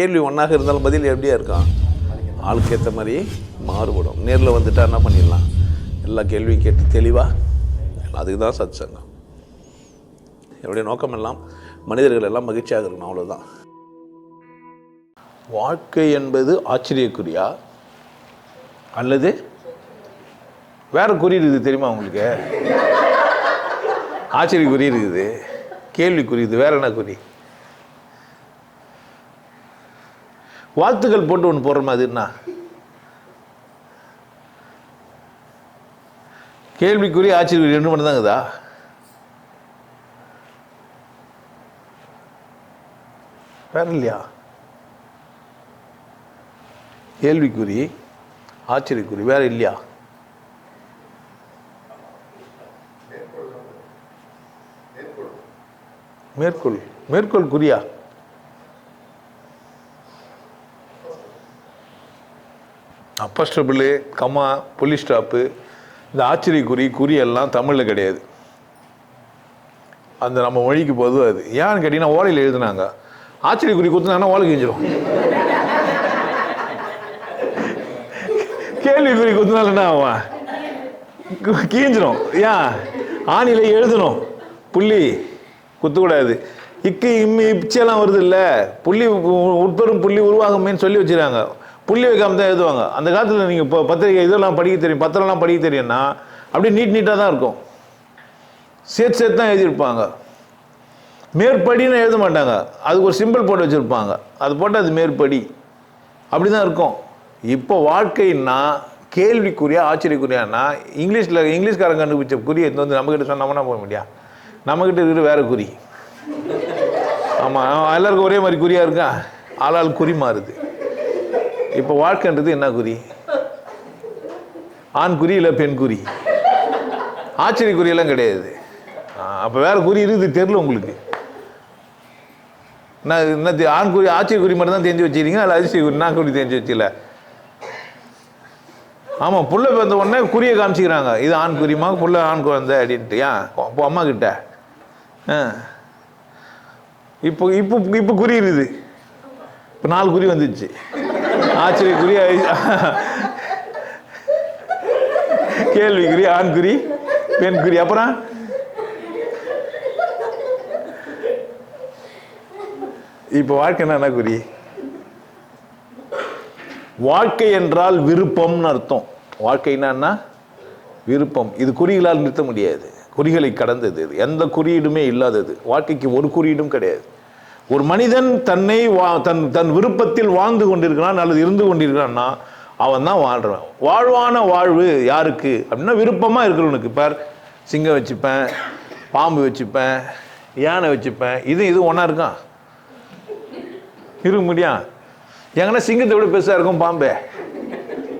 கேள்வி ஒன்றாக இருந்தாலும் பதில் எப்படியா இருக்கான் ஆளுக்கு ஏற்ற மாதிரி மாறுபடும். நேரில் வந்துட்டா என்ன பண்ணிடலாம்? எல்லா கேள்வியும் கேட்டு தெளிவாக அதுக்கு தான் சத் சங்கம் என்னுடைய நோக்கம் எல்லாம் மனிதர்கள் எல்லாம் மகிழ்ச்சியாக இருக்கணும் அவ்வளோதான் வாழ்க்கை என்பது ஆச்சரியக்குறியா? அல்லது வேற குறி இருக்குது தெரியுமா உங்களுக்கு? ஆச்சரியக்குறி இருக்குது. கேள்விக்குறி இது வேற என்ன குறி? வாழ்த்துக்கள் போட்டு ஒன்று போடுற மாதிரி கேள்விக்குரிய கேள்விக்குறி ரெண்டு மட்டும் தாங்குதா வேற இல்லையா? கேள்விக்குறி ஆச்சரியக்குறி வேற இல்லையா? மேற்கோள். மேற்கோள். குறியா அப்பஸ்டபிள் கம்மா புலி ஸ்டாப்பு இந்த ஆச்சரியக்குறி குறி எல்லாம் தமிழில் கிடையாது. அந்த நம்ம மொழிக்கு பொதுவாக அது. ஏன்னு கேட்டிங்கன்னா ஓலையில் எழுதுனாங்க. ஆச்சரியக்குறி குத்துனாங்கன்னா ஓலை கிஞ்சிரும் கேள்விக்குறி குத்துனால என்ன ஆகும்? கீஞ்சிரும் ஏன்? ஆணியில் எழுதணும். புள்ளி குத்தக்கூடாது. இக்கு இம்மி இச்செல்லாம் வருது இல்லை? புள்ளி உட்பெரும் புள்ளி உருவாகுமேன்னு சொல்லி வச்சுருக்காங்க. புள்ளி வைக்காம தான் எழுதுவாங்க. அந்த காலத்தில் நீங்கள் இப்போ பத்திரிக்கை இதெல்லாம் படிக்க தெரியும் பத்திரம்லாம் படிக்க தெரியும்னா அப்படியே நீட் நீட்டாக தான் இருக்கும். சேர்த்து சேர்த்து தான் எழுதியிருப்பாங்க. மேற்படின்னு எழுத மாட்டாங்க. அதுக்கு ஒரு சிம்பிள் போட்டு வச்சுருப்பாங்க. அது போட்டு அது மேற்படி. அப்படி தான் இருக்கும். இப்போ வாழ்க்கைன்னா கேள்விக்குறியா ஆச்சரியக்குறியானா இங்கிலீஷில் இங்கிலீஷ்காரன் கண்டுபிடிச்ச குறி எடுத்து வந்து நம்மக்கிட்ட சொன்னோம்னா போக முடியா? நம்மக்கிட்ட இருக்கிற வேறு குறி. ஆமாம் எல்லாருக்கும் ஒரே மாதிரி குறியாக இருக்கா? ஆளால் குறி மாறுது. இப்போ வாழ்க்கைன்றது என்ன குறி? ஆண் குறி இல்லை பெண் குறி? ஆச்சரிய குறியெல்லாம் கிடையாது. அப்போ வேற குறி இருக்குது தெரில உங்களுக்கு. நான் என்ன ஆண் குறி ஆச்சரிய குறி மட்டும் தான் தெரிஞ்சு வச்சிருக்கீங்க அதில் அதிசய குறி நான் குறி தெரிஞ்சு வச்சில ஆமாம் புள்ள பிறந்த உடனே குறியை காமிச்சிக்கிறாங்க. இது ஆண் குறிமா புள்ள ஆண் குழந்தை அப்படின்ட்டு. ஏன்? அப்போ அம்மா கிட்ட. ஆ. இப்போ இப்போ இப்போ குறி இருக்குது. இப்போ நாலு குறி வந்துச்சு. ஆச்சரிய குறி கேள்விக்குறி ஆண் குறி பெண் குறி அப்புறம்? இப்போ வாழ்க்கை என்ன குறி? வாழ்க்கை என்றால் விருப்பம்னு அர்த்தம். வாழ்க்கைன்னா விருப்பம். இது குறிகளால் நிறுத்த முடியாது. குறிகளை கடந்தது எந்த குறியீடுமே இல்லாதது. வாழ்க்கைக்கு ஒரு குறியீடும் கிடையாது. ஒரு மனிதன் தன்னை வா தன் தன் விருப்பத்தில் வாழ்ந்து கொண்டிருக்கிறான் அல்லது இருந்து கொண்டிருக்கிறான்னா அவன் தான் வாழ்கிறான் வாழ்வான வாழ்வு யாருக்கு? அப்படின்னா விருப்பமாக இருக்கிறவனுக்கு. பார் சிங்கம் வச்சுப்பேன் பாம்பு வச்சுப்பேன் யானை வச்சுப்பேன். இது இது ஒன்றா இருக்கான் இருக்க முடியும் எங்கன்னா சிங்கத்தை விட பெருசாக இருக்கும் பாம்பே.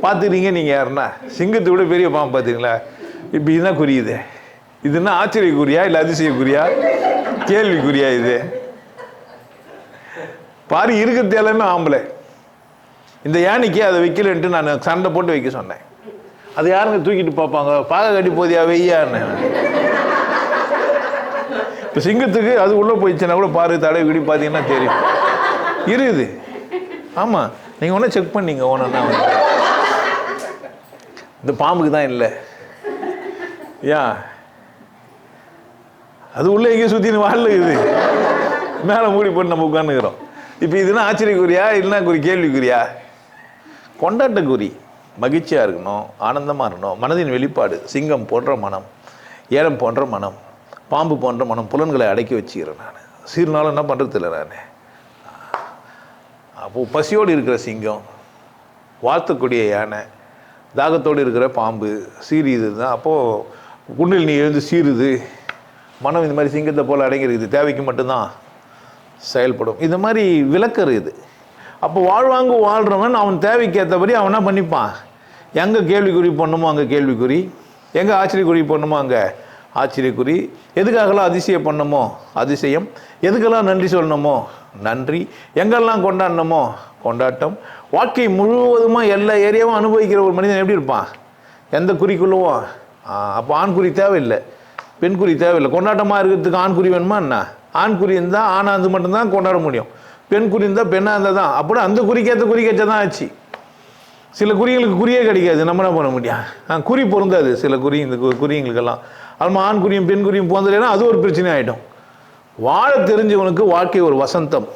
பார்த்துக்கிறீங்க நீங்கள் யாருன்னா? சிங்கத்தை விட பெரிய பாம்பு பார்த்தீங்களா இப்போ இதுதான் குறியுது. இது என்ன ஆச்சரியக்குறியா? இல்லை அதிசயக்குரியா கேள்விக்குறியா இது? பாரு இருக்க எல்லாமே ஆம்பளை. இந்த யானைக்கு அதை வைக்கலன்ட்டு நான் சண்டை போட்டு வைக்க சொன்னேன். அது யாருங்க தூக்கிட்டு பார்ப்பாங்க? பாக கட்டி போதியா வெய்யான்னு. இப்போ சிங்கத்துக்கு அது உள்ளே போயிடுச்சுன்னா கூட பாரு தடவை கிடி பார்த்தீங்கன்னா தெரியும். இருக்குது. ஆமாம் நீங்கள் ஒன்றும் செக் பண்ணீங்க ஒன்றா இந்த பாம்புக்கு தான் இல்லை. யா. அது உள்ளே எங்கேயும் சுற்றின்னு வாழல இது. மேலே மூடி போட்டு நம்ம உட்காந்துக்கிறோம் இப்போ இதுனா ஆச்சரியக்குரியா இல்லைன்னா குறி கேள்விக்குறியா? கொண்டாட்டக்குறி மகிழ்ச்சியாக இருக்கணும் ஆனந்தமாக இருக்கணும் மனதின் வெளிப்பாடு சிங்கம் போன்ற மனம் ஏலம் போன்ற மனம் பாம்பு போன்ற மனம் புலன்களை அடக்கி வச்சுக்கிறேன் நான். சீர்னாலும் என்ன பண்ணுறது இல்லை நான். அப்போது பசியோடு இருக்கிற சிங்கம் வாழ்த்தக்கூடிய யானை தாகத்தோடு இருக்கிற பாம்பு சீரிது தான். அப்போது குன்னில் நீ எழுந்து சீருது மனம் இந்த மாதிரி சிங்கத்தை போல் அடங்கியிருக்குது தேவைக்கு மட்டும்தான். செயல்படும். இந்த மாதிரி விளக்கர் இது. அப்போ வாழ்வாங்கு வாழ்கிறவன் அவன் தேவைக்கேற்றபடி அவன் என்ன பண்ணிப்பான்? எங்கே கேள்விக்குறி பண்ணுமோ அங்கே கேள்விக்குறி? எங்கே ஆச்சரியக்குறி பண்ணுமோ அங்கே ஆச்சரியக்குறி? எதுக்காகலாம் அதிசயம் பண்ணணுமோ அதிசயம்? எதுக்கெல்லாம் நன்றி சொல்லணுமோ நன்றி. எங்கெல்லாம் கொண்டாடணுமோ கொண்டாட்டம். வாழ்க்கை முழுவதுமாக எல்லா ஏரியாவும் அனுபவிக்கிற ஒரு மனிதன் எப்படி இருப்பான்? எந்த குறிக்குள்ளவும் அப்போ ஆண்குறி தேவையில்லை. பெண்குறி தேவையில்லை. கொண்டாட்டமாக இருக்கிறதுக்கு ஆண்குறி வேணுமா என்ன? ஆண் குறி இருந்தால் ஆணாந்து மட்டும்தான் கொண்டாட முடியும். பெண் குறி இருந்தால் பெண்ணாக இருந்தால் தான் அப்படி அந்த குறிக்கேற்ற குறிக்கேற்ற தான் ஆச்சு. சில குறிகளுக்கு குறியே கிடைக்காது. நம்ம என்ன பண்ண முடியும்? குறி பொருந்தாது. சில குறி இந்த கு- குறிங்களுக்கெல்லாம். அதுமா ஆண் குறியும் பெண் குறியும் போந்தலைன்னா அது ஒரு பிரச்சனை ஆகிடும் வாழ தெரிஞ்சவனுக்கு வாழ்க்கை ஒரு வசந்தம்.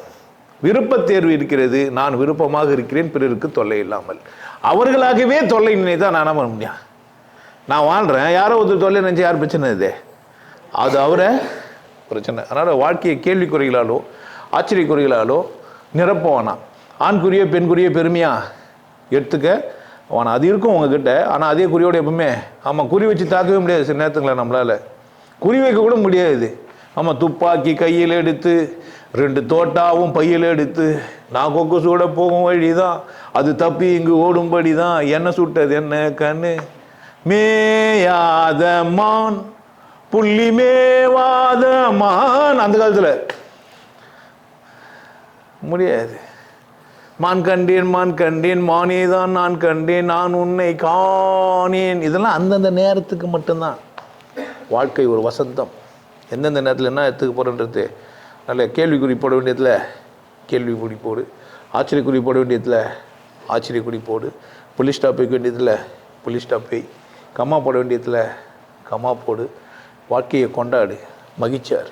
விருப்பத் தேர்வு இருக்கிறது. நான் விருப்பமாக இருக்கிறேன். பிறருக்கு தொல்லை இல்லாமல். அவர்களாகவே தொல்லை நினைத்தா நான் என்ன பண்ண முடியும்? நான் வாழ்கிறேன் யாரோ ஒருத்தர் தொல்லை நினைச்சு யார் பிரச்சனை இது? அது அவரை பிரச்சனை. அதனால் வாழ்க்கையை கேள்விக்குறைகளாலோ ஆச்சரியக்குறைகளாலோ நிரப்ப வேணாம். ஆண்குறியோ பெண்குறியோ பெருமையா? எடுத்துக்க. வேணாம். அது இருக்கும் உங்ககிட்ட. ஆனால் அதே குறியோட எப்பவுமே ஆமாம் குறி வச்சு தாக்கவே முடியாது சில நேரத்துங்களை நம்மளால். குறி வைக்க கூட முடியாது. ஆமாம் துப்பாக்கி கையில் எடுத்து ரெண்டு தோட்டாவும் பையில் எடுத்து நான் கொக்கு சூட போகும் வழி தான் அது தப்பி இங்கு ஓடும்படி தான் என்ன சுட்டது என்ன கண்ணு? மேயாத மான். புள்ளிமேவாத மான் அந்த காலத்தில். முடியாது. மான் கண்டேன் மான் கண்டேன் மானே தான் நான் கண்டேன் நான் உன்னை காணேன். இதெல்லாம் அந்தந்த நேரத்துக்கு மட்டும்தான். வாழ்க்கை ஒரு வசந்தம். எந்தெந்த நேரத்தில் என்ன எடுத்துக்க போகிறன்றது நல்ல கேள்விக்குறி போட வேண்டியதில் கேள்விக்குறி போடு. ஆச்சரியக்குறி போட வேண்டியதில் ஆச்சரியக்குறி போடு. புலிஸ் ஸ்டாப் வைக்க வேண்டியதில் புலிஸ் ஸ்டாப் வை. கம்மா போட வேண்டியதில் கம்மா போடு. வாழ்க்கையை கொண்டாடு மகிழ்ச்சியாரு